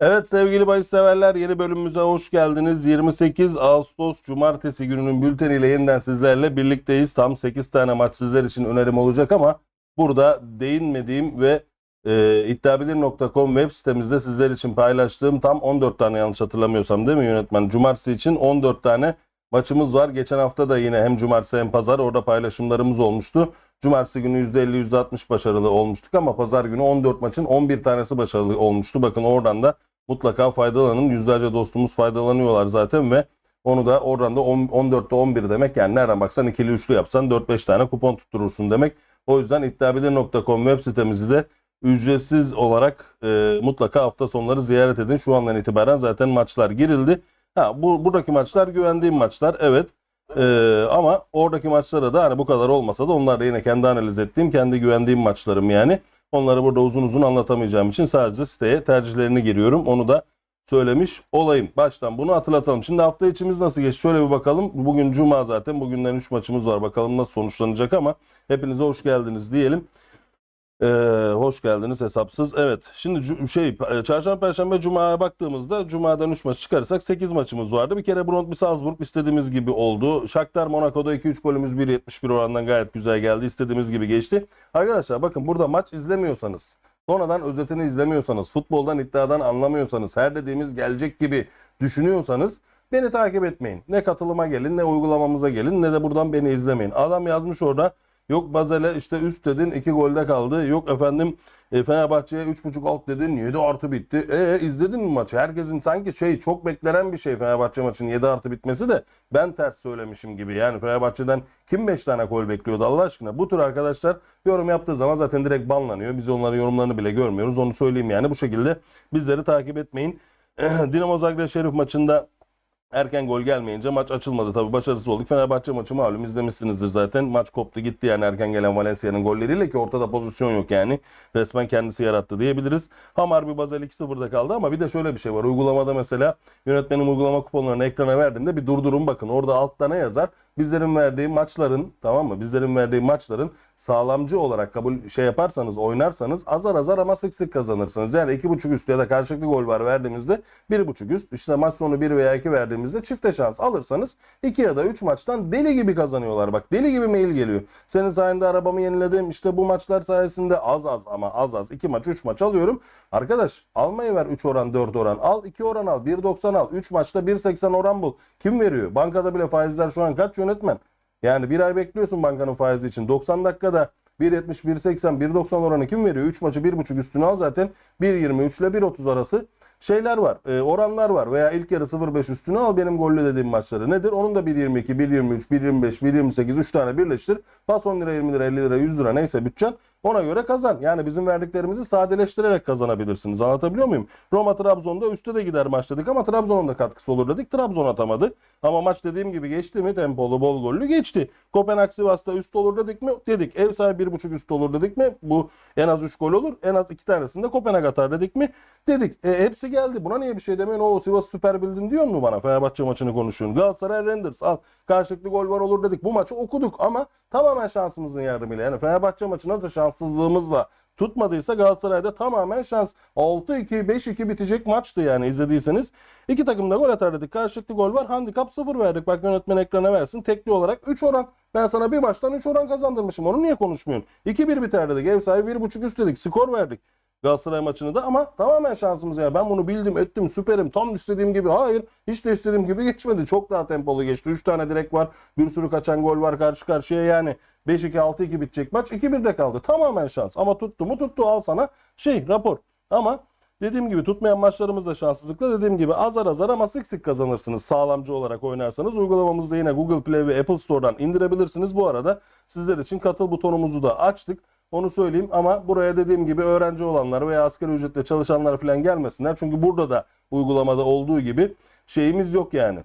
Evet sevgili bahis severler yeni bölümümüze hoş geldiniz. 28 Ağustos Cumartesi gününün bülteniyle yeniden sizlerle birlikteyiz. Tam 8 tane maç sizler için önerim olacak ama burada değinmediğim ve e, iddiabilir.com web sitemizde sizler için paylaştığım tam 14 tane yanlış hatırlamıyorsam değil mi yönetmen? Cumartesi için 14 tane maçımız var. Geçen hafta da yine hem cumartesi hem pazar orada paylaşımlarımız olmuştu. Cumartesi günü %50 %60 başarılı olmuştuk ama pazar günü 14 maçın 11 tanesi başarılı olmuştu. Bakın oradan da mutlaka faydalanın. Yüzlerce dostumuz faydalanıyorlar zaten ve onu da oradan da 10 14'te 11 demek yani nereden baksan ikili üçlü yapsan 4-5 tane kupon tutturursun demek. O yüzden iddiabilir.com web sitemizi de ücretsiz olarak e, mutlaka hafta sonları ziyaret edin. Şu andan itibaren zaten maçlar girildi. Ha, bu buradaki maçlar güvendiğim maçlar evet. Ee, ama oradaki maçlara da hani bu kadar olmasa da onlar da yine kendi analiz ettiğim, kendi güvendiğim maçlarım yani. Onları burada uzun uzun anlatamayacağım için sadece siteye tercihlerini giriyorum. Onu da söylemiş olayım. Baştan bunu hatırlatalım. Şimdi hafta içimiz nasıl geçti? Şöyle bir bakalım. Bugün cuma zaten. Bugünden 3 maçımız var. Bakalım nasıl sonuçlanacak ama hepinize hoş geldiniz diyelim. Ee, hoş geldiniz hesapsız. Evet. Şimdi şey çarşamba perşembe cumaya baktığımızda cumadan 3 maç çıkarırsak 8 maçımız vardı. Bir kere Brøndby Salzburg istediğimiz gibi oldu. Shakhtar Monaco'da 2-3 golümüz 1.71 orandan gayet güzel geldi. İstediğimiz gibi geçti. Arkadaşlar bakın burada maç izlemiyorsanız, sonradan özetini izlemiyorsanız, futboldan iddiadan anlamıyorsanız, her dediğimiz gelecek gibi düşünüyorsanız beni takip etmeyin. Ne katılıma gelin, ne uygulamamıza gelin, ne de buradan beni izlemeyin. Adam yazmış orada Yok Bazel'e işte üst dedin 2 golde kaldı. Yok efendim e, Fenerbahçe'ye 3.5 alt dedin 7 artı bitti. E izledin mi maçı? Herkesin sanki şey çok beklenen bir şey Fenerbahçe maçının 7 artı bitmesi de ben ters söylemişim gibi. Yani Fenerbahçe'den kim 5 tane gol bekliyordu Allah aşkına? Bu tür arkadaşlar yorum yaptığı zaman zaten direkt banlanıyor. Biz onların yorumlarını bile görmüyoruz. Onu söyleyeyim yani bu şekilde bizleri takip etmeyin. Dinamo Zagreb Şerif maçında Erken gol gelmeyince maç açılmadı tabii başarısız olduk. Fenerbahçe maçı malum izlemişsinizdir zaten. Maç koptu gitti yani erken gelen Valencia'nın golleriyle ki ortada pozisyon yok yani. Resmen kendisi yarattı diyebiliriz. Hamar Basel 2-0'da kaldı ama bir de şöyle bir şey var. Uygulamada mesela yönetmenin uygulama kuponlarını ekrana verdiğinde bir durdurun bakın. Orada altta ne yazar? Bizlerin verdiği maçların tamam mı? Bizlerin verdiği maçların sağlamcı olarak kabul şey yaparsanız oynarsanız azar azar ama sık sık kazanırsınız. Yani 2.5 üst ya da karşılıklı gol var verdiğimizde 1.5 üst işte maç sonu 1 veya 2 verdiğimizde çifte şans alırsanız 2 ya da 3 maçtan deli gibi kazanıyorlar. Bak deli gibi mail geliyor. Senin sayende arabamı yeniledim işte bu maçlar sayesinde az az ama az az 2 maç 3 maç alıyorum. Arkadaş almayı ver 3 oran 4 oran al 2 oran al 1.90 al 3 maçta 1.80 oran bul. Kim veriyor? Bankada bile faizler şu an kaç yönetmen? Yani bir ay bekliyorsun bankanın faizi için. 90 dakikada 1.70, 1.80, 1.90 oranı kim veriyor? 3 maçı 1.5 üstüne al zaten 1.23 ile 1.30 arası şeyler var. e, oranlar var veya ilk yarı 0.5 üstüne al benim gollü dediğim maçları. Nedir? Onun da 1.22, 1.23, 1.25, 1.28 3 tane birleştir. Pas 10 lira, 20 lira, 50 lira, 100 lira neyse bütçen ona göre kazan. Yani bizim verdiklerimizi sadeleştirerek kazanabilirsiniz. Anlatabiliyor muyum? Roma Trabzon'da üstte de gider maç dedik ama Trabzon'un da katkısı olur dedik. Trabzon atamadı. Ama maç dediğim gibi geçti mi? Tempolu, bol gollü geçti. Kopenhag Sivas'ta üst olur dedik mi? Dedik. Ev sahibi 1.5 üst olur dedik mi? Bu en az 3 gol olur. En az 2 tanesinde Kopenhag atar dedik mi? Dedik. E, hepsi geldi. Buna niye bir şey demiyorsun? O Sivas süper bildin diyor mu bana? Fenerbahçe maçını konuşuyorsun. Galatasaray Renders al. Karşılıklı gol var olur dedik. Bu maçı okuduk ama tamamen şansımızın yardımıyla. Yani Fenerbahçe maçı nasıl şanssızlığımızla tutmadıysa Galatasaray'da tamamen şans. 6-2, 5-2 bitecek maçtı yani izlediyseniz. İki takım da gol atar dedik. Karşılıklı gol var. Handikap 0 verdik. Bak yönetmen ekrana versin. Tekli olarak 3 oran. Ben sana bir maçtan 3 oran kazandırmışım. Onu niye konuşmuyorsun? 2-1 biter dedik. Ev sahibi 1.5 üst dedik. Skor verdik. Galatasaray maçını da ama tamamen şansımız ya. Ben bunu bildim, ettim, süperim. Tam istediğim gibi. Hayır, hiç de istediğim gibi geçmedi. Çok daha tempolu geçti. 3 tane direk var. Bir sürü kaçan gol var karşı karşıya yani. 5-2, 6-2 bitecek maç. 2-1'de kaldı. Tamamen şans. Ama tuttu mu tuttu. Al sana şey rapor. Ama Dediğim gibi tutmayan maçlarımız da şanssızlıkla dediğim gibi azar azar ama sık sık kazanırsınız sağlamcı olarak oynarsanız. Uygulamamızda yine Google Play ve Apple Store'dan indirebilirsiniz. Bu arada sizler için katıl butonumuzu da açtık. Onu söyleyeyim ama buraya dediğim gibi öğrenci olanlar veya asgari ücretle çalışanlar falan gelmesinler. Çünkü burada da uygulamada olduğu gibi şeyimiz yok yani.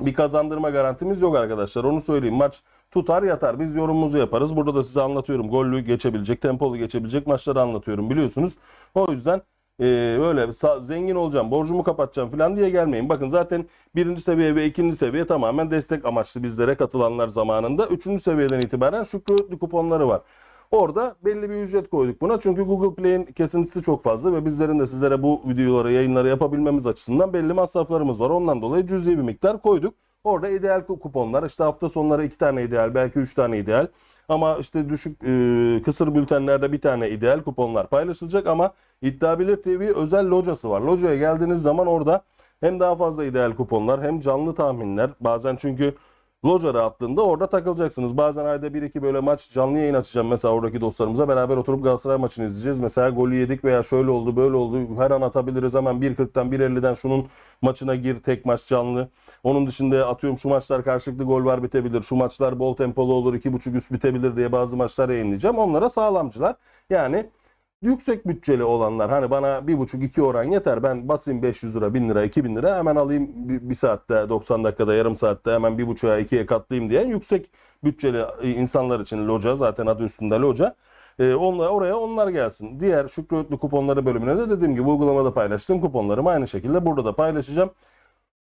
Bir kazandırma garantimiz yok arkadaşlar. Onu söyleyeyim. Maç tutar yatar. Biz yorumumuzu yaparız. Burada da size anlatıyorum. Gollü geçebilecek, tempolu geçebilecek maçları anlatıyorum biliyorsunuz. O yüzden e, öyle sa- zengin olacağım, borcumu kapatacağım falan diye gelmeyin. Bakın zaten birinci seviye ve ikinci seviye tamamen destek amaçlı bizlere katılanlar zamanında. Üçüncü seviyeden itibaren şükrü kuponları var. Orada belli bir ücret koyduk buna. Çünkü Google Play'in kesintisi çok fazla ve bizlerin de sizlere bu videoları, yayınları yapabilmemiz açısından belli masraflarımız var. Ondan dolayı cüzi bir miktar koyduk. Orada ideal ku- kuponlar, işte hafta sonları iki tane ideal, belki üç tane ideal. Ama işte düşük e, kısır bültenlerde bir tane ideal kuponlar paylaşılacak ama İddia Bilir TV özel locası var. Locaya geldiğiniz zaman orada hem daha fazla ideal kuponlar hem canlı tahminler. Bazen çünkü Loca rahatlığında orada takılacaksınız. Bazen ayda bir iki böyle maç canlı yayın açacağım mesela oradaki dostlarımıza beraber oturup Galatasaray maçını izleyeceğiz. Mesela golü yedik veya şöyle oldu böyle oldu her an atabiliriz hemen 1.40'dan 1.50'den şunun maçına gir tek maç canlı. Onun dışında atıyorum şu maçlar karşılıklı gol var bitebilir. Şu maçlar bol tempolu olur 2.5 üst bitebilir diye bazı maçlar yayınlayacağım. Onlara sağlamcılar. Yani yüksek bütçeli olanlar hani bana 1.5-2 oran yeter ben batayım 500 lira 1000 lira 2000 lira hemen alayım bir, bir saatte 90 dakikada yarım saatte hemen 1.5'a 2'ye katlayayım diyen yüksek bütçeli insanlar için loca zaten adı üstünde loca. Ee, onlar, oraya onlar gelsin. Diğer Şükrü kuponları bölümüne de dediğim gibi uygulamada paylaştığım kuponlarımı aynı şekilde burada da paylaşacağım.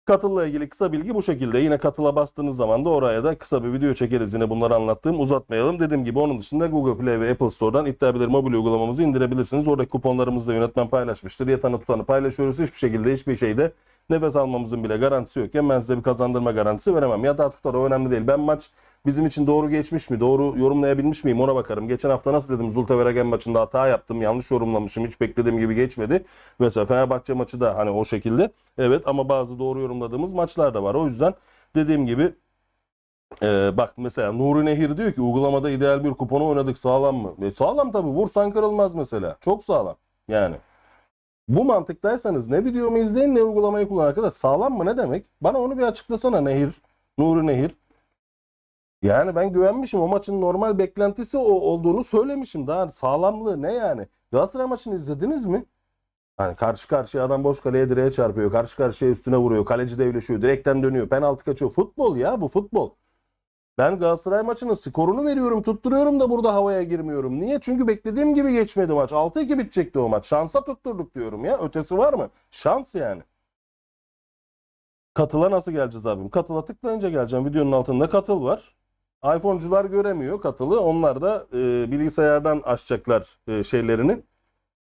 Katılla ilgili kısa bilgi bu şekilde. Yine katıla bastığınız zaman da oraya da kısa bir video çekeriz yine bunları anlattığım. Uzatmayalım. Dediğim gibi onun dışında Google Play ve Apple Store'dan iddia mobil uygulamamızı indirebilirsiniz. Oradaki kuponlarımızı da yönetmen paylaşmıştır. Yatanı tutanı paylaşıyoruz. Hiçbir şekilde hiçbir şeyde nefes almamızın bile garantisi yokken ben size bir kazandırma garantisi veremem. Yatağı tutar o önemli değil. Ben maç bizim için doğru geçmiş mi? Doğru yorumlayabilmiş miyim? Ona bakarım. Geçen hafta nasıl dedim Zulte Veregen maçında hata yaptım. Yanlış yorumlamışım. Hiç beklediğim gibi geçmedi. Mesela Fenerbahçe maçı da hani o şekilde. Evet ama bazı doğru yorumladığımız maçlar da var. O yüzden dediğim gibi e, bak mesela Nuri Nehir diyor ki uygulamada ideal bir kuponu oynadık sağlam mı? E, sağlam tabii vursan kırılmaz mesela. Çok sağlam yani. Bu mantıktaysanız ne videomu izleyin ne uygulamayı kullanın arkadaş. Sağlam mı ne demek? Bana onu bir açıklasana Nehir. Nuri Nehir. Yani ben güvenmişim. O maçın normal beklentisi o olduğunu söylemişim. Daha sağlamlığı ne yani? Galatasaray maçını izlediniz mi? Hani karşı karşıya adam boş kaleye direğe çarpıyor. Karşı karşıya üstüne vuruyor. Kaleci devleşiyor. Direkten dönüyor. Penaltı kaçıyor. Futbol ya bu futbol. Ben Galatasaray maçının skorunu veriyorum, tutturuyorum da burada havaya girmiyorum. Niye? Çünkü beklediğim gibi geçmedi maç. 6-2 bitecekti o maç. Şansa tutturduk diyorum ya. Ötesi var mı? Şans yani. Katıla nasıl geleceğiz abim? Katıla tıklayınca geleceğim. Videonun altında katıl var. iPhone'cular göremiyor katılı. Onlar da e, bilgisayardan açacaklar e, şeylerini.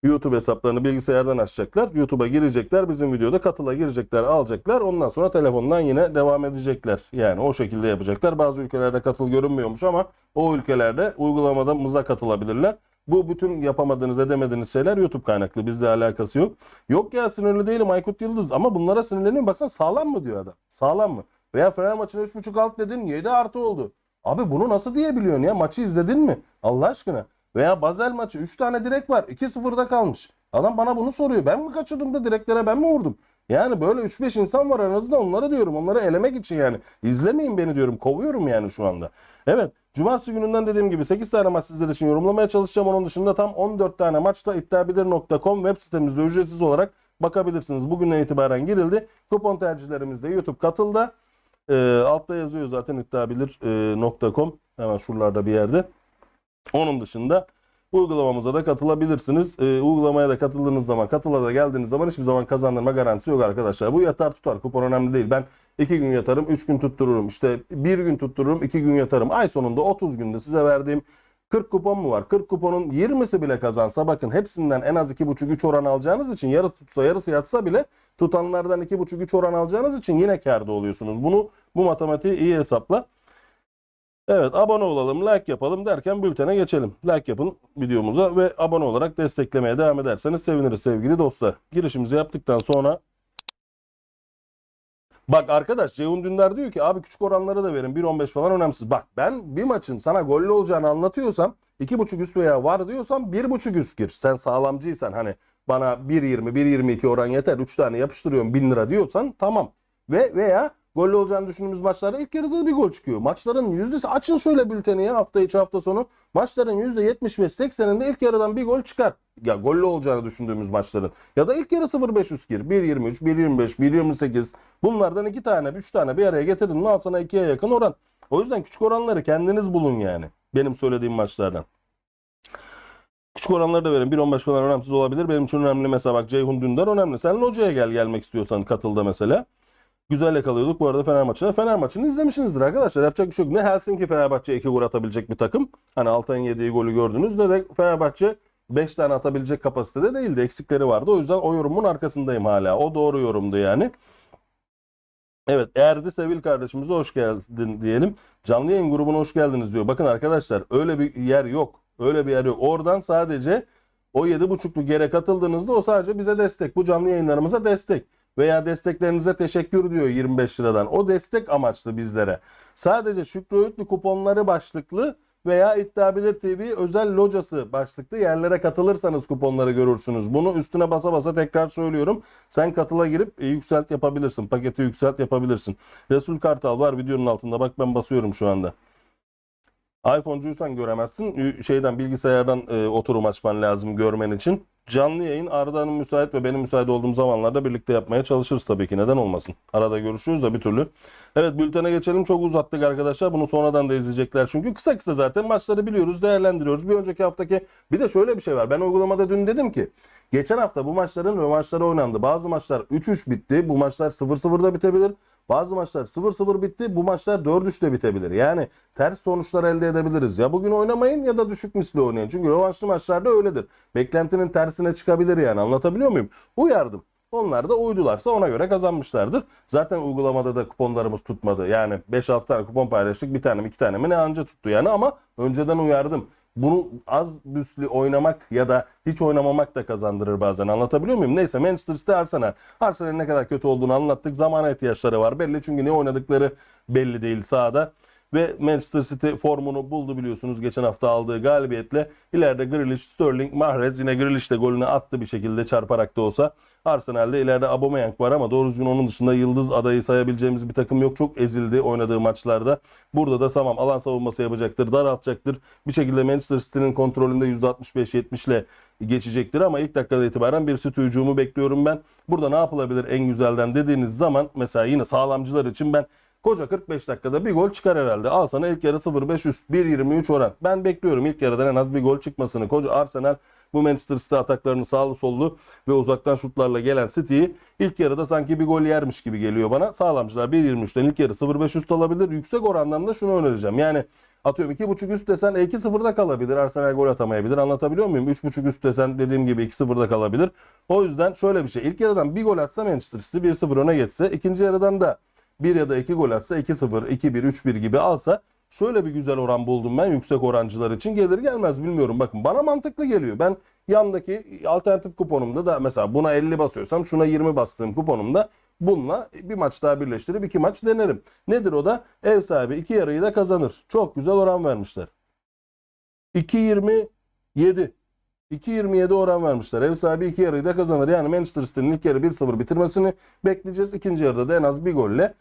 YouTube hesaplarını bilgisayardan açacaklar. YouTube'a girecekler. Bizim videoda katıla girecekler, alacaklar. Ondan sonra telefondan yine devam edecekler. Yani o şekilde yapacaklar. Bazı ülkelerde katıl görünmüyormuş ama o ülkelerde uygulamada mıza katılabilirler. Bu bütün yapamadığınız, edemediğiniz şeyler YouTube kaynaklı. Bizle alakası yok. Yok ya sinirli değilim Aykut Yıldız ama bunlara sinirleniyorum. Baksana sağlam mı diyor adam. Sağlam mı? Veya Fener maçına 3.5 alt dedin 7 artı oldu. Abi bunu nasıl diyebiliyorsun ya? Maçı izledin mi? Allah aşkına. Veya Basel maçı 3 tane direk var. 2-0'da kalmış. Adam bana bunu soruyor. Ben mi kaçırdım da direklere ben mi vurdum? Yani böyle 3-5 insan var aranızda onlara diyorum. Onları elemek için yani. İzlemeyin beni diyorum. Kovuyorum yani şu anda. Evet. Cumartesi gününden dediğim gibi 8 tane maç sizler için yorumlamaya çalışacağım. Onun dışında tam 14 tane maçta iddiabilir.com web sitemizde ücretsiz olarak bakabilirsiniz. Bugünden itibaren girildi. Kupon tercihlerimizde YouTube katıldı. Ee, altta yazıyor zaten iddiabilir.com. Hemen şuralarda bir yerde. Onun dışında uygulamamıza da katılabilirsiniz. Ee, uygulamaya da katıldığınız zaman, katıla da geldiğiniz zaman hiçbir zaman kazandırma garantisi yok arkadaşlar. Bu yatar tutar. Kupon önemli değil. Ben 2 gün yatarım, 3 gün tuttururum. İşte 1 gün tuttururum, 2 gün yatarım. Ay sonunda 30 günde size verdiğim 40 kupon mu var? 40 kuponun 20'si bile kazansa bakın hepsinden en az 2,5-3 oran alacağınız için yarısı tutsa yarısı yatsa bile tutanlardan 2,5-3 oran alacağınız için yine kârda oluyorsunuz. Bunu bu matematiği iyi hesapla. Evet abone olalım, like yapalım derken bültene geçelim. Like yapın videomuza ve abone olarak desteklemeye devam ederseniz seviniriz sevgili dostlar. Girişimizi yaptıktan sonra Bak arkadaş Ceyhun Dündar diyor ki abi küçük oranları da verin 1.15 falan önemsiz. Bak ben bir maçın sana gollü olacağını anlatıyorsam 2.5 üst veya var diyorsam 1.5 üst gir. Sen sağlamcıysan hani bana 1.20 1.22 oran yeter 3 tane yapıştırıyorum 1000 lira diyorsan tamam. Ve veya gollü olacağını düşündüğümüz maçlarda ilk yarıda bir gol çıkıyor. Maçların yüzdesi açın şöyle bülteni ya hafta içi hafta sonu. Maçların %75-80'inde ilk yarıdan bir gol çıkar. Ya gollü olacağını düşündüğümüz maçların. Ya da ilk yarı 0-5 üst gir. 1.23, 1.25, 1.28 bunlardan iki tane, üç tane bir araya getirdin mi al sana ikiye yakın oran. O yüzden küçük oranları kendiniz bulun yani. Benim söylediğim maçlardan. Küçük oranları da verin. 1.15 falan önemsiz olabilir. Benim için önemli mesela bak Ceyhun Dündar önemli. Sen locaya gel gelmek istiyorsan katılda mesela. Güzel yakalıyorduk bu arada Fener maçını. Fener maçını izlemişsinizdir arkadaşlar. Yapacak bir şey yok. Ne Helsinki Fenerbahçe 2 gol atabilecek bir takım. Hani Altay'ın yediği golü gördünüz. Ne de Fenerbahçe 5 tane atabilecek kapasitede değildi. Eksikleri vardı. O yüzden o yorumun arkasındayım hala. O doğru yorumdu yani. Evet Erdi Sevil kardeşimize hoş geldin diyelim. Canlı yayın grubuna hoş geldiniz diyor. Bakın arkadaşlar öyle bir yer yok. Öyle bir yer yok. Oradan sadece o 7.5'luk yere katıldığınızda o sadece bize destek. Bu canlı yayınlarımıza destek. Veya desteklerinize teşekkür diyor 25 liradan. O destek amaçlı bizlere. Sadece Şükrü Öğütlü kuponları başlıklı veya İddia Bilir TV özel locası başlıklı yerlere katılırsanız kuponları görürsünüz. Bunu üstüne basa basa tekrar söylüyorum. Sen katıla girip e, yükselt yapabilirsin. Paketi yükselt yapabilirsin. Resul Kartal var videonun altında. Bak ben basıyorum şu anda. iPhone'cuysan göremezsin. Şeyden bilgisayardan e, oturum açman lazım görmen için. Canlı yayın Arda'nın müsait ve benim müsait olduğum zamanlarda birlikte yapmaya çalışırız tabii ki. Neden olmasın? Arada görüşürüz de bir türlü. Evet bültene geçelim. Çok uzattık arkadaşlar. Bunu sonradan da izleyecekler çünkü. Kısa kısa zaten maçları biliyoruz, değerlendiriyoruz. Bir önceki haftaki bir de şöyle bir şey var. Ben uygulamada dün dedim ki geçen hafta bu maçların rövanşları oynandı. Bazı maçlar 3-3 bitti. Bu maçlar 0-0'da bitebilir. Bazı maçlar 0-0 bitti. Bu maçlar 4-3'te bitebilir. Yani ters sonuçlar elde edebiliriz. Ya bugün oynamayın ya da düşük misli oynayın. Çünkü rövanşlı maçlarda öyledir. Beklentinin tersine çıkabilir yani. Anlatabiliyor muyum? Uyardım. Onlar da uydularsa ona göre kazanmışlardır. Zaten uygulamada da kuponlarımız tutmadı. Yani 5-6 tane kupon paylaştık. Bir tane mi iki tane mi ne anca tuttu yani ama önceden uyardım. Bunu az büslü oynamak ya da hiç oynamamak da kazandırır bazen. Anlatabiliyor muyum? Neyse Manchester City Arsenal. Arsenal'in ne kadar kötü olduğunu anlattık. Zamana ihtiyaçları var belli. Çünkü ne oynadıkları belli değil sahada. Ve Manchester City formunu buldu biliyorsunuz geçen hafta aldığı galibiyetle. İleride Grealish, Sterling, Mahrez yine Grealish de golünü attı bir şekilde çarparak da olsa. Arsenal'de ileride Aubameyang var ama doğru düzgün onun dışında yıldız adayı sayabileceğimiz bir takım yok. Çok ezildi oynadığı maçlarda. Burada da tamam alan savunması yapacaktır, daraltacaktır. Bir şekilde Manchester City'nin kontrolünde %65-70 ile geçecektir ama ilk dakikada itibaren bir City hücumu bekliyorum ben. Burada ne yapılabilir en güzelden dediğiniz zaman mesela yine sağlamcılar için ben Koca 45 dakikada bir gol çıkar herhalde. Al sana ilk yarı 0-5 üst 1.23 oran. Ben bekliyorum ilk yarıdan en az bir gol çıkmasını. Koca Arsenal bu Manchester City ataklarını sağlı sollu ve uzaktan şutlarla gelen City'yi ilk yarıda sanki bir gol yermiş gibi geliyor bana. Sağlamcılar 1.23'ten ilk yarı 0.5 üst alabilir. Yüksek orandan da şunu önereceğim. Yani atıyorum 2.5 üst desen 2-0'da kalabilir. Arsenal gol atamayabilir. Anlatabiliyor muyum? 3.5 üst desen dediğim gibi 2-0'da kalabilir. O yüzden şöyle bir şey. İlk yarıdan bir gol atsa Manchester City 1-0 öne geçse. ikinci yarıdan da bir ya da iki gol atsa 2-0, 2-1, 3-1 gibi alsa şöyle bir güzel oran buldum ben yüksek orancılar için. Gelir gelmez bilmiyorum. Bakın bana mantıklı geliyor. Ben yandaki alternatif kuponumda da mesela buna 50 basıyorsam şuna 20 bastığım kuponumda bununla bir maç daha birleştirip iki maç denerim. Nedir o da? Ev sahibi iki yarıyı da kazanır. Çok güzel oran vermişler. 2.27 2.27 oran vermişler. Ev sahibi iki yarıyı da kazanır. Yani Manchester City'nin ilk yarı 1-0 bitirmesini bekleyeceğiz. İkinci yarıda da en az bir golle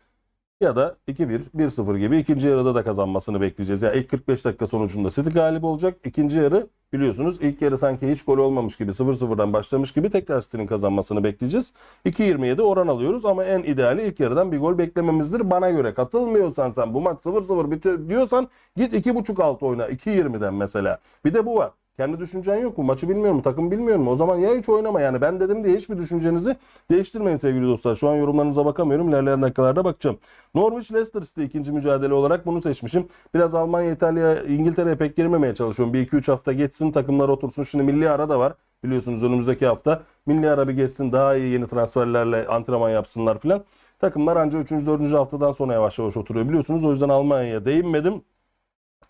ya da 2-1, 1-0 gibi ikinci yarıda da kazanmasını bekleyeceğiz. Yani ilk 45 dakika sonucunda City galip olacak. İkinci yarı biliyorsunuz ilk yarı sanki hiç gol olmamış gibi 0-0'dan başlamış gibi tekrar City'nin kazanmasını bekleyeceğiz. 2.27 oran alıyoruz ama en ideali ilk yarıdan bir gol beklememizdir. Bana göre katılmıyorsan sen bu maç 0-0 bitiyor diyorsan git 2.5 alt oyna 2.20'den mesela. Bir de bu var. Kendi düşüncen yok mu? Maçı bilmiyor mu? Takım bilmiyor mu? O zaman ya hiç oynama yani. Ben dedim diye hiçbir düşüncenizi değiştirmeyin sevgili dostlar. Şu an yorumlarınıza bakamıyorum. İlerleyen dakikalarda bakacağım. Norwich Leicester City ikinci mücadele olarak bunu seçmişim. Biraz Almanya, İtalya, İngiltere'ye pek girmemeye çalışıyorum. Bir iki üç hafta geçsin takımlar otursun. Şimdi milli ara da var. Biliyorsunuz önümüzdeki hafta. Milli ara bir geçsin. Daha iyi yeni transferlerle antrenman yapsınlar filan. Takımlar ancak 3. 4. haftadan sonra yavaş yavaş oturuyor biliyorsunuz. O yüzden Almanya'ya değinmedim.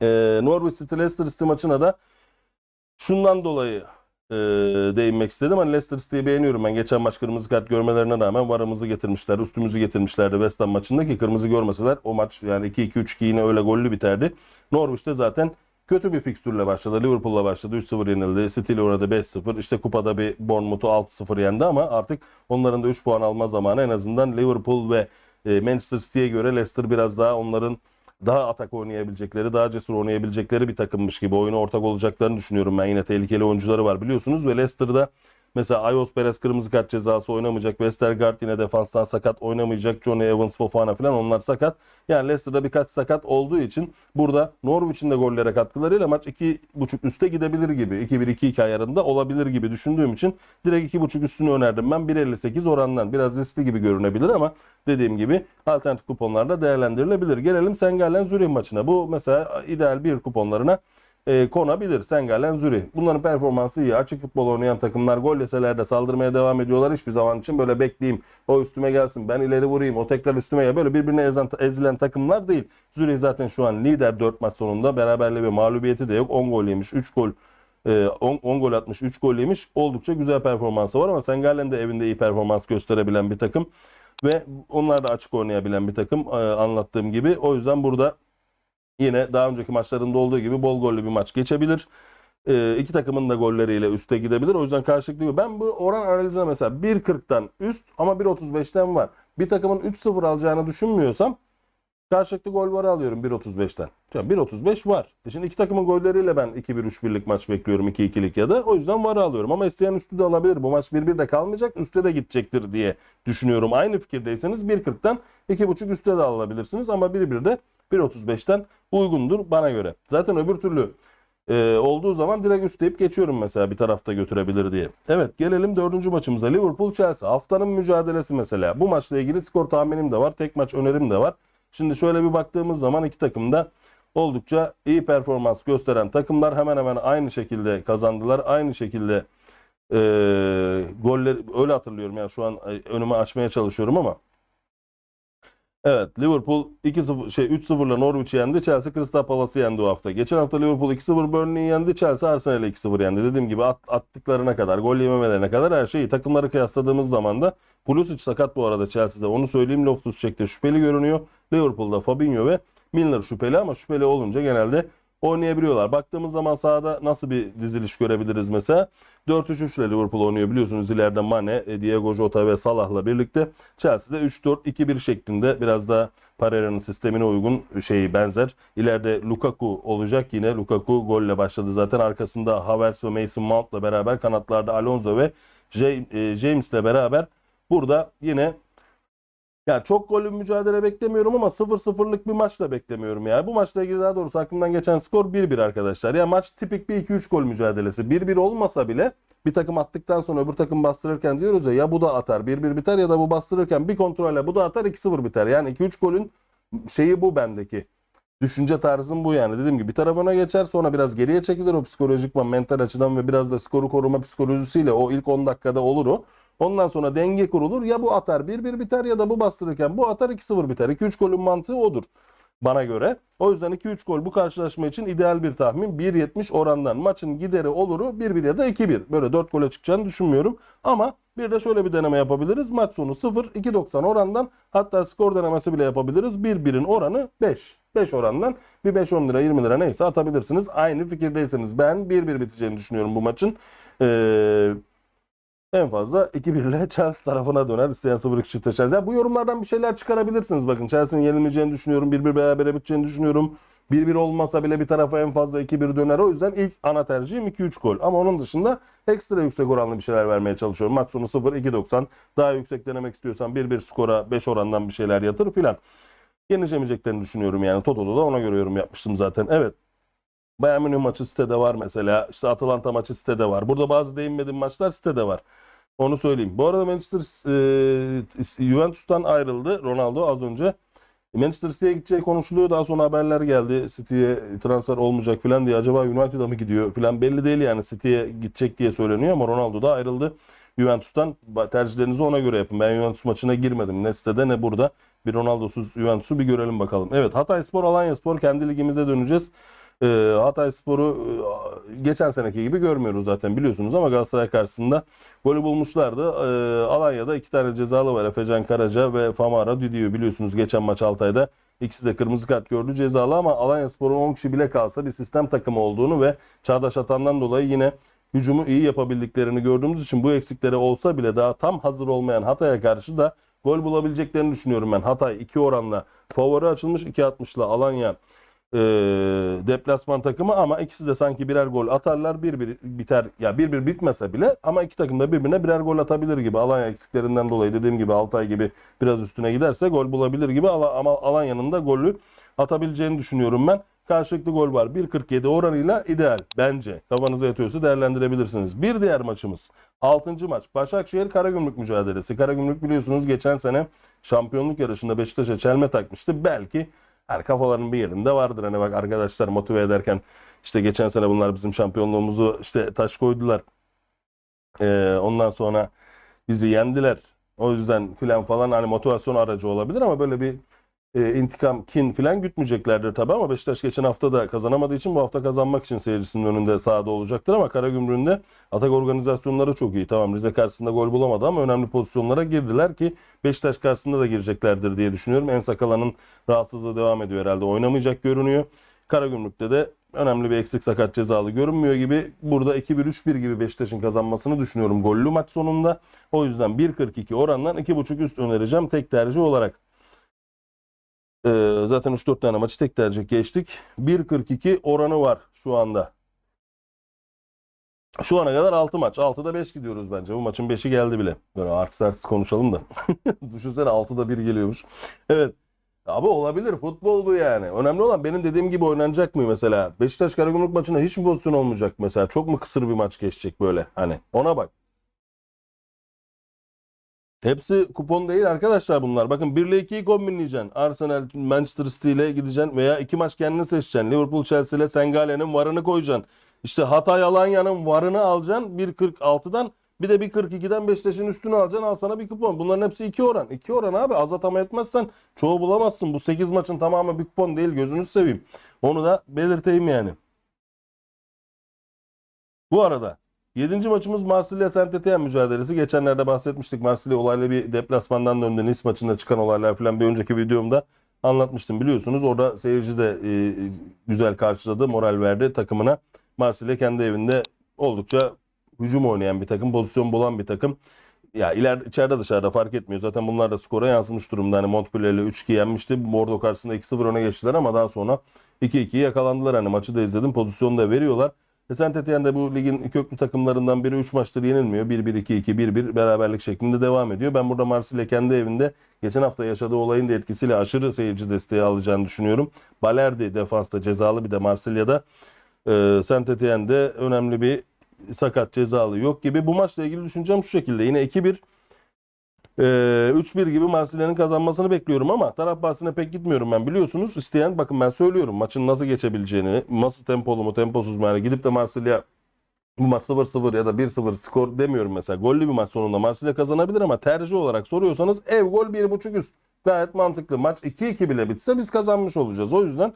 Ee, Norwich City Leicester City maçına da Şundan dolayı e, değinmek istedim. Hani Leicester City'yi beğeniyorum ben. Geçen maç kırmızı kart görmelerine rağmen varımızı getirmişler. Üstümüzü getirmişlerdi West Ham maçında ki kırmızı görmeseler o maç yani 2-2-3-2 yine öyle gollü biterdi. Norwich'te zaten kötü bir fikstürle başladı. Liverpool'la başladı. 3-0 yenildi. City ile oynadı 5-0. İşte kupada bir Bournemouth'u 6-0 yendi ama artık onların da 3 puan alma zamanı en azından Liverpool ve e, Manchester City'ye göre Leicester biraz daha onların daha atak oynayabilecekleri, daha cesur oynayabilecekleri bir takımmış gibi oyuna ortak olacaklarını düşünüyorum ben. Yine tehlikeli oyuncuları var biliyorsunuz ve Leicester'da Mesela Ayos Perez kırmızı kart cezası oynamayacak. Westergaard yine defanstan sakat oynamayacak. Johnny Evans, Fofana falan onlar sakat. Yani Leicester'da birkaç sakat olduğu için burada Norwich'in de gollere katkılarıyla maç 2.5 üste gidebilir gibi. 2-1-2-2 ayarında olabilir gibi düşündüğüm için direkt 2.5 üstünü önerdim ben. 1.58 orandan. Biraz riskli gibi görünebilir ama dediğim gibi alternatif kuponlarda değerlendirilebilir. Gelelim Sengalen Zürih maçına. Bu mesela ideal bir kuponlarına e, konabilir. Sengalen Zürih. Bunların performansı iyi. Açık futbol oynayan takımlar gol yeseler de saldırmaya devam ediyorlar. Hiçbir zaman için böyle bekleyeyim. O üstüme gelsin. Ben ileri vurayım. O tekrar üstüme ya. Böyle birbirine ezen, ezilen takımlar değil. Zürih zaten şu an lider 4 maç sonunda. Beraberliği ve mağlubiyeti de yok. 10 gol yemiş. 3 gol 10, 10 gol atmış, 3 gol yemiş. Oldukça güzel performansı var ama Sengalen de evinde iyi performans gösterebilen bir takım. Ve onlar da açık oynayabilen bir takım e, anlattığım gibi. O yüzden burada yine daha önceki maçlarında olduğu gibi bol gollü bir maç geçebilir. E, iki takımın da golleriyle üste gidebilir. O yüzden karşılıklı. Ben bu oran analizine mesela 1.40'dan üst ama 1.35'ten var. Bir takımın 3-0 alacağını düşünmüyorsam karşılıklı gol varı alıyorum 1.35'ten. Yani 1.35 var. E şimdi iki takımın golleriyle ben 2-1-3-1'lik maç bekliyorum 2-2'lik ya da. O yüzden varı alıyorum. Ama isteyen üstü de alabilir. Bu maç 1-1 de kalmayacak. Üste de gidecektir diye düşünüyorum. Aynı fikirdeyseniz 1.40'tan 2.5 üste de alabilirsiniz. Ama 1-1'de 1.35'ten uygundur bana göre. Zaten öbür türlü e, olduğu zaman direkt üstleyip geçiyorum mesela bir tarafta götürebilir diye. Evet gelelim dördüncü maçımıza. Liverpool Chelsea. Haftanın mücadelesi mesela. Bu maçla ilgili skor tahminim de var. Tek maç önerim de var. Şimdi şöyle bir baktığımız zaman iki takım da oldukça iyi performans gösteren takımlar hemen hemen aynı şekilde kazandılar. Aynı şekilde e, goller öyle hatırlıyorum yani şu an e, önüme açmaya çalışıyorum ama Evet Liverpool 2-0 şey 3-0'la Norwich'i yendi. Chelsea Crystal Palace'ı yendi o hafta. Geçen hafta Liverpool 2-0 Burnley'i yendi. Chelsea Arsenal'i 2-0 yendi. Dediğim gibi at, attıklarına kadar, gol yememelerine kadar her şeyi. Takımları kıyasladığımız zaman da Pulisic sakat bu arada Chelsea'de. Onu söyleyeyim Loftus-Cheek'te şüpheli görünüyor. Liverpool'da Fabinho ve Milner şüpheli ama şüpheli olunca genelde oynayabiliyorlar. Baktığımız zaman sahada nasıl bir diziliş görebiliriz mesela? 4-3-3 ile Liverpool oynuyor biliyorsunuz ileride Mane, e, Diego Jota ve Salah'la birlikte. Chelsea'de 3-4-2-1 şeklinde biraz da Pereira'nın sistemine uygun şeyi benzer. İleride Lukaku olacak yine. Lukaku golle başladı zaten. Arkasında Havertz ve Mason Mount'la beraber kanatlarda Alonso ve e, James'le beraber burada yine yani çok gollü mücadele beklemiyorum ama 0-0'lık bir maç da beklemiyorum yani. Bu maçla ilgili daha doğrusu aklımdan geçen skor 1-1 arkadaşlar. Ya maç tipik bir 2-3 gol mücadelesi. 1-1 olmasa bile bir takım attıktan sonra öbür takım bastırırken diyoruz ya ya bu da atar 1-1 biter ya da bu bastırırken bir kontrolle bu da atar 2-0 biter. Yani 2-3 golün şeyi bu bendeki. Düşünce tarzım bu yani. Dediğim gibi bir tarafına geçer sonra biraz geriye çekilir o psikolojik mental açıdan ve biraz da skoru koruma psikolojisiyle o ilk 10 dakikada olur o. Ondan sonra denge kurulur. Ya bu atar 1-1 biter ya da bu bastırırken bu atar 2-0 biter. 2-3 golün mantığı odur bana göre. O yüzden 2-3 gol bu karşılaşma için ideal bir tahmin. 1.70 orandan maçın gideri oluru 1-1 ya da 2-1. Böyle 4 gole çıkacağını düşünmüyorum. Ama bir de şöyle bir deneme yapabiliriz. Maç sonu 0, 2.90 orandan hatta skor denemesi bile yapabiliriz. 1-1'in oranı 5. 5 orandan bir 5-10 lira 20 lira neyse atabilirsiniz. Aynı fikirdeyseniz ben 1-1 biteceğini düşünüyorum bu maçın. Eee en fazla 2-1 ile Chelsea tarafına döner. İsteyen 0-2 çifte Chelsea. Ya bu yorumlardan bir şeyler çıkarabilirsiniz. Bakın Chelsea'nin yenilmeyeceğini düşünüyorum. 1-1 berabere biteceğini düşünüyorum. 1-1 olmasa bile bir tarafa en fazla 2-1 döner. O yüzden ilk ana tercihim 2-3 gol. Ama onun dışında ekstra yüksek oranlı bir şeyler vermeye çalışıyorum. Maç sonu 0-2.90. Daha yüksek denemek istiyorsan 1-1 skora 5 orandan bir şeyler yatır filan. Yenişemeyeceklerini düşünüyorum yani. Toto'da da ona göre yorum yapmıştım zaten. Evet. Bayern Münih maçı sitede var mesela. İşte Atalanta maçı sitede var. Burada bazı değinmediğim maçlar sitede var. Onu söyleyeyim. Bu arada Manchester e, Juventus'tan ayrıldı Ronaldo az önce. Manchester City'ye gideceği konuşuluyor. Daha sonra haberler geldi. City'ye transfer olmayacak falan diye. Acaba United'a mı gidiyor falan belli değil yani. City'ye gidecek diye söyleniyor ama Ronaldo da ayrıldı. Juventus'tan tercihlerinizi ona göre yapın. Ben Juventus maçına girmedim. Ne sitede ne burada. Bir Ronaldo'suz Juventus'u bir görelim bakalım. Evet Hatay Spor, Alanya Spor kendi ligimize döneceğiz. E, Hatay Spor'u e, geçen seneki gibi görmüyoruz zaten biliyorsunuz ama Galatasaray karşısında golü bulmuşlardı. E, Alanya'da iki tane cezalı var. Efecan Karaca ve Famara Düdüğü biliyorsunuz geçen maç Altay'da. İkisi de kırmızı kart gördü cezalı ama Alanya Spor'un 10 kişi bile kalsa bir sistem takımı olduğunu ve Çağdaş Atan'dan dolayı yine hücumu iyi yapabildiklerini gördüğümüz için bu eksikleri olsa bile daha tam hazır olmayan Hatay'a karşı da gol bulabileceklerini düşünüyorum ben. Hatay 2 oranla favori açılmış 2.60'la Alanya e, deplasman takımı ama ikisi de sanki birer gol atarlar. 1-1 biter. Ya 1-1 bitmese bile ama iki takım da birbirine birer gol atabilir gibi. Alanya eksiklerinden dolayı dediğim gibi Altay gibi biraz üstüne giderse gol bulabilir gibi ama Alanya'nın da golü atabileceğini düşünüyorum ben. Karşılıklı gol var. 1.47 oranıyla ideal bence. Kafanıza yatıyorsa değerlendirebilirsiniz. Bir diğer maçımız 6. maç. Başakşehir Karagümrük mücadelesi. Karagümrük biliyorsunuz geçen sene şampiyonluk yarışında Beşiktaş'a çelme takmıştı. Belki her kafaların bir yerinde vardır. Hani bak arkadaşlar motive ederken işte geçen sene bunlar bizim şampiyonluğumuzu işte taş koydular. Ee, ondan sonra bizi yendiler. O yüzden filan falan hani motivasyon aracı olabilir ama böyle bir e, intikam, kin filan gütmeyeceklerdir tabii ama Beşiktaş geçen hafta da kazanamadığı için bu hafta kazanmak için seyircisinin önünde sahada olacaktır ama Karagümrük'ün de atak organizasyonları çok iyi. Tamam Rize karşısında gol bulamadı ama önemli pozisyonlara girdiler ki Beşiktaş karşısında da gireceklerdir diye düşünüyorum. En Sakala'nın rahatsızlığı devam ediyor herhalde. Oynamayacak görünüyor. Karagümrük'te de önemli bir eksik sakat cezalı görünmüyor gibi. Burada 2-1-3-1 gibi Beşiktaş'ın kazanmasını düşünüyorum gollü maç sonunda. O yüzden 1.42 orandan 2.5 üst önereceğim tek tercih olarak. Ee, zaten 3-4 tane maçı tek tercih geçtik. 1.42 oranı var şu anda. Şu ana kadar 6 maç. 6'da 5 gidiyoruz bence. Bu maçın 5'i geldi bile. Böyle artist artist konuşalım da. Düşünsene 6'da 1 geliyormuş. Evet. Abi olabilir. Futbol bu yani. Önemli olan benim dediğim gibi oynanacak mı mesela? Beşiktaş Karagümrük maçında hiç mi pozisyon olmayacak mesela? Çok mu kısır bir maç geçecek böyle? Hani ona bak. Hepsi kupon değil arkadaşlar bunlar. Bakın 1 ile 2'yi kombinleyeceksin. Arsenal, Manchester City ile gideceksin veya iki maç kendini seçeceksin. Liverpool, Chelsea ile Sengale'nin varını koyacaksın. İşte Hatay, Alanya'nın varını alacaksın 1.46'dan. Bir de 1.42'den Beşiktaş'ın üstünü alacaksın. Al sana bir kupon. Bunların hepsi 2 oran. 2 oran abi. Az atama etmezsen çoğu bulamazsın. Bu 8 maçın tamamı bir kupon değil. Gözünüzü seveyim. Onu da belirteyim yani. Bu arada 7. maçımız Marsilya Saint Etienne mücadelesi. Geçenlerde bahsetmiştik. Marsilya olayla bir deplasmandan döndü. Nice maçında çıkan olaylar falan bir önceki videomda anlatmıştım biliyorsunuz. Orada seyirci de e, güzel karşıladı, moral verdi takımına. Marsilya kendi evinde oldukça hücum oynayan bir takım, pozisyon bulan bir takım. Ya iler içeride dışarıda fark etmiyor. Zaten bunlar da skora yansımış durumda. Hani Montpellier'le 3-2 yenmişti. Bordeaux karşısında 2-0 öne geçtiler ama daha sonra 2-2 yakalandılar. Hani maçı da izledim. Pozisyonu da veriyorlar. E Saint Etienne de bu ligin köklü takımlarından biri 3 maçtır yenilmiyor. 1-1-2-2, 1-1 beraberlik şeklinde devam ediyor. Ben burada Marsilya kendi evinde geçen hafta yaşadığı olayın da etkisiyle aşırı seyirci desteği alacağını düşünüyorum. Balerdi defansta cezalı bir de Marsilya'da. E, Saint Etienne'de önemli bir sakat cezalı yok gibi. Bu maçla ilgili düşüncem şu şekilde. Yine 2-1 ee, 3-1 gibi Marsilya'nın kazanmasını bekliyorum ama taraf bahsine pek gitmiyorum ben biliyorsunuz. İsteyen bakın ben söylüyorum maçın nasıl geçebileceğini, nasıl tempolu mu temposuz mu yani gidip de Marsilya bu maç 0-0 ya da 1-0 skor demiyorum mesela. Gollü bir maç sonunda Marsilya kazanabilir ama tercih olarak soruyorsanız ev gol 1.5 üst. Gayet mantıklı. Maç 2-2 bile bitse biz kazanmış olacağız. O yüzden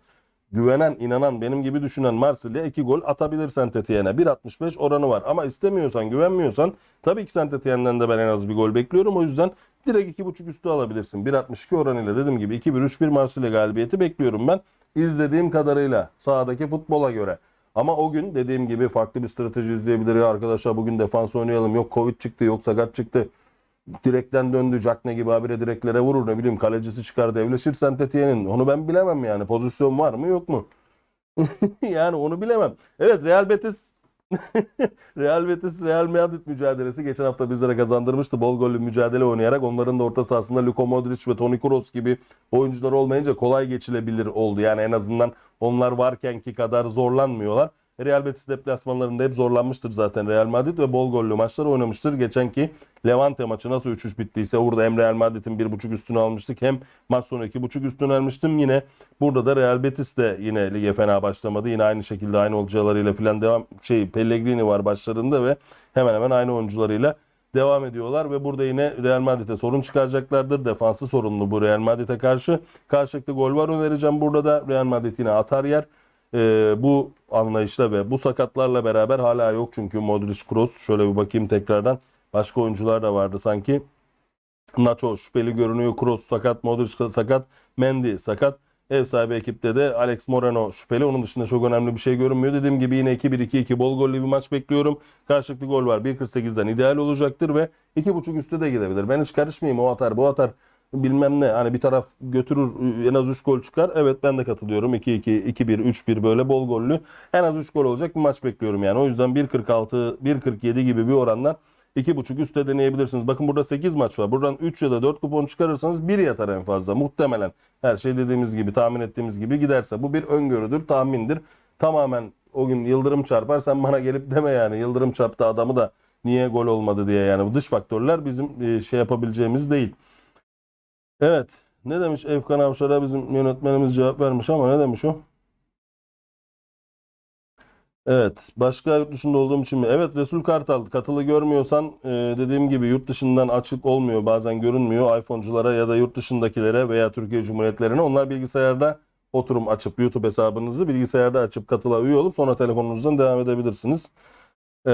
güvenen, inanan, benim gibi düşünen Marsilya 2 gol atabilir Saint Etienne'e. 1.65 oranı var. Ama istemiyorsan, güvenmiyorsan tabii ki Saint Etienne'den de ben en az bir gol bekliyorum. O yüzden direkt 2.5 üstü alabilirsin. 1.62 oranıyla dediğim gibi 2-1-3-1 Marsilya galibiyeti bekliyorum ben. İzlediğim kadarıyla sahadaki futbola göre. Ama o gün dediğim gibi farklı bir strateji izleyebilir. Ya arkadaşlar bugün defans oynayalım. Yok Covid çıktı, yok sakat çıktı. Direkten döndü. Jackne gibi habire direklere vurur. Ne bileyim kalecisi çıkar devleşir Saint Etienne'in. Onu ben bilemem yani. Pozisyon var mı yok mu? yani onu bilemem. Evet Real Betis Real Betis Real Madrid mücadelesi geçen hafta bizlere kazandırmıştı. Bol gollü mücadele oynayarak onların da orta sahasında Luka Modric ve Toni Kroos gibi oyuncular olmayınca kolay geçilebilir oldu. Yani en azından onlar varkenki kadar zorlanmıyorlar. Real Betis deplasmanlarında hep zorlanmıştır zaten Real Madrid ve bol gollü maçlar oynamıştır. Geçenki Levante maçı nasıl 3-3 bittiyse orada hem Real Madrid'in 1.5 üstünü almıştık hem maç sonu 2.5 üstünü almıştım. Yine burada da Real Betis de yine lige fena başlamadı. Yine aynı şekilde aynı oyuncularıyla filan devam şey Pellegrini var başlarında ve hemen hemen aynı oyuncularıyla devam ediyorlar ve burada yine Real Madrid'e sorun çıkaracaklardır. Defansı sorunlu bu Real Madrid'e karşı. Karşılıklı gol var önereceğim burada da. Real Madrid yine atar yer. Ee, bu anlayışla ve bu sakatlarla beraber hala yok çünkü Modric, Kroos. Şöyle bir bakayım tekrardan. Başka oyuncular da vardı sanki. Nacho şüpheli görünüyor. Kroos sakat, Modric sakat, Mendy sakat. Ev sahibi ekipte de Alex Moreno şüpheli. Onun dışında çok önemli bir şey görünmüyor. Dediğim gibi yine 2-1-2-2 bol gollü bir maç bekliyorum. Karşılıklı gol var. 1.48'den ideal olacaktır ve 2.5 üstte de gidebilir. Ben hiç karışmayayım o atar bu atar. Bilmem ne hani bir taraf götürür en az 3 gol çıkar. Evet ben de katılıyorum. 2-2, 2-1, 3-1 böyle bol gollü en az 3 gol olacak bir maç bekliyorum yani. O yüzden 1.46, 1.47 gibi bir orandan 2.5 üstte deneyebilirsiniz. Bakın burada 8 maç var. Buradan 3 ya da 4 kupon çıkarırsanız 1 yatar en fazla. Muhtemelen her şey dediğimiz gibi tahmin ettiğimiz gibi giderse. Bu bir öngörüdür, tahmindir. Tamamen o gün yıldırım çarpar sen bana gelip deme yani. Yıldırım çarptı adamı da niye gol olmadı diye yani. Bu dış faktörler bizim e, şey yapabileceğimiz değil. Evet. Ne demiş Efkan Avşar'a bizim yönetmenimiz cevap vermiş ama ne demiş o? Evet. Başka yurt dışında olduğum için mi? Evet Resul Kartal katılı görmüyorsan e, dediğim gibi yurt dışından açık olmuyor. Bazen görünmüyor. iPhone'culara ya da yurt dışındakilere veya Türkiye Cumhuriyetlerine onlar bilgisayarda oturum açıp YouTube hesabınızı bilgisayarda açıp katıla üye olup sonra telefonunuzdan devam edebilirsiniz. Ee,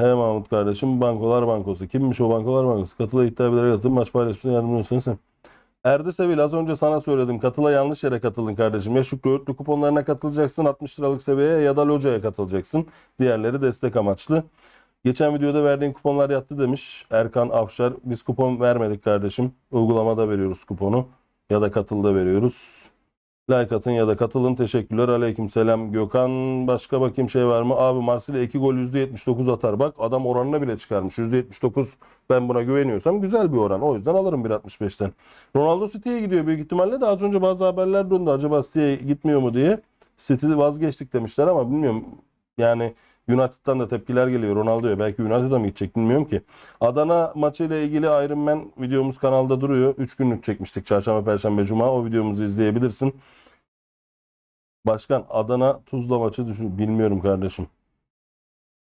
he Mahmut kardeşim Bankolar Bankosu. Kimmiş o Bankolar Bankosu? Katıla iddiabilere katılın maç paylaşımına yardımcı olsun sen. Erdi Sevil az önce sana söyledim. Katıla yanlış yere katıldın kardeşim. Ya Şükrü Öğütlü kuponlarına katılacaksın 60 liralık seviyeye ya da locaya katılacaksın. Diğerleri destek amaçlı. Geçen videoda verdiğin kuponlar yattı demiş Erkan Afşar. Biz kupon vermedik kardeşim. Uygulamada veriyoruz kuponu. Ya da katılda veriyoruz. Like atın ya da katılın. Teşekkürler. Aleykümselam Gökhan. Başka bakayım şey var mı? Abi Marsilya 2 gol %79 atar. Bak adam oranına bile çıkarmış. %79 ben buna güveniyorsam güzel bir oran. O yüzden alırım 1.65'ten. Ronaldo City'ye gidiyor büyük ihtimalle de az önce bazı haberler döndü. Acaba City'ye gitmiyor mu diye. City'de vazgeçtik demişler ama bilmiyorum. Yani United'dan da tepkiler geliyor Ronaldo'ya. Belki United'a mı gidecek bilmiyorum ki. Adana maçıyla ilgili Iron Man videomuz kanalda duruyor. 3 günlük çekmiştik. Çarşamba, Perşembe, Cuma. O videomuzu izleyebilirsin. Başkan Adana Tuzla maçı düşün. Bilmiyorum kardeşim.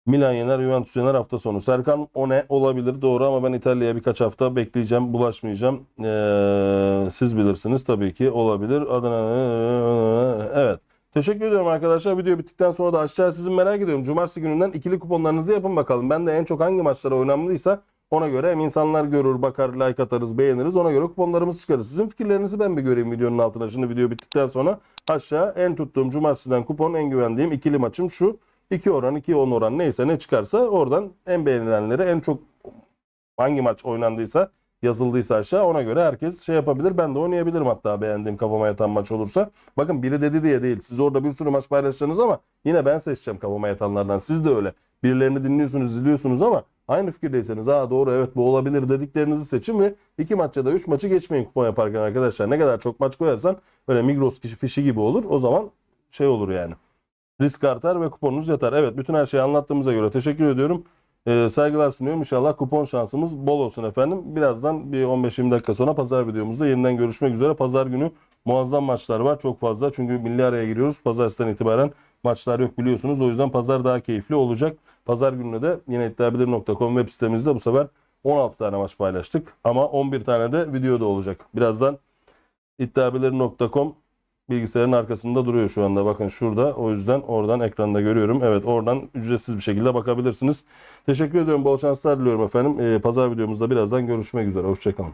Milan yener, Juventus yener hafta sonu. Serkan o ne olabilir doğru ama ben İtalya'ya birkaç hafta bekleyeceğim, bulaşmayacağım. Ee, siz bilirsiniz tabii ki olabilir. Adana evet. Teşekkür ediyorum arkadaşlar. Video bittikten sonra da aşağı sizin merak ediyorum. Cumartesi gününden ikili kuponlarınızı yapın bakalım. Ben de en çok hangi maçlara oynanmalıysa ona göre hem insanlar görür, bakar, like atarız, beğeniriz. Ona göre kuponlarımızı çıkarız. Sizin fikirlerinizi ben bir göreyim videonun altına. Şimdi video bittikten sonra aşağı en tuttuğum cumartesiden kupon en güvendiğim ikili maçım şu. 2 oran, 2 10 oran neyse ne çıkarsa oradan en beğenilenleri en çok hangi maç oynandıysa yazıldıysa aşağı ona göre herkes şey yapabilir. Ben de oynayabilirim hatta beğendiğim kafama yatan maç olursa. Bakın biri dedi diye değil. Siz orada bir sürü maç paylaşacaksınız ama yine ben seçeceğim kafama yatanlardan. Siz de öyle. Birilerini dinliyorsunuz, izliyorsunuz ama aynı fikirdeyseniz aa doğru evet bu olabilir dediklerinizi seçin ve iki maç ya da üç maçı geçmeyin kupon yaparken arkadaşlar. Ne kadar çok maç koyarsan böyle Migros fişi gibi olur. O zaman şey olur yani. Risk artar ve kuponunuz yatar. Evet bütün her şeyi anlattığımıza göre teşekkür ediyorum. Ee, saygılar sunuyorum. İnşallah kupon şansımız bol olsun efendim. Birazdan bir 15-20 dakika sonra pazar videomuzda yeniden görüşmek üzere. Pazar günü muazzam maçlar var. Çok fazla. Çünkü milli araya giriyoruz. Pazartesi'den itibaren maçlar yok biliyorsunuz. O yüzden pazar daha keyifli olacak. Pazar gününe de yine iddiabilir.com web sitemizde bu sefer 16 tane maç paylaştık. Ama 11 tane de video da olacak. Birazdan iddiabilir.com bilgisayarın arkasında duruyor şu anda. Bakın şurada. O yüzden oradan ekranda görüyorum. Evet oradan ücretsiz bir şekilde bakabilirsiniz. Teşekkür ediyorum. Bol şanslar diliyorum efendim. Ee, pazar videomuzda birazdan görüşmek üzere. Hoşçakalın.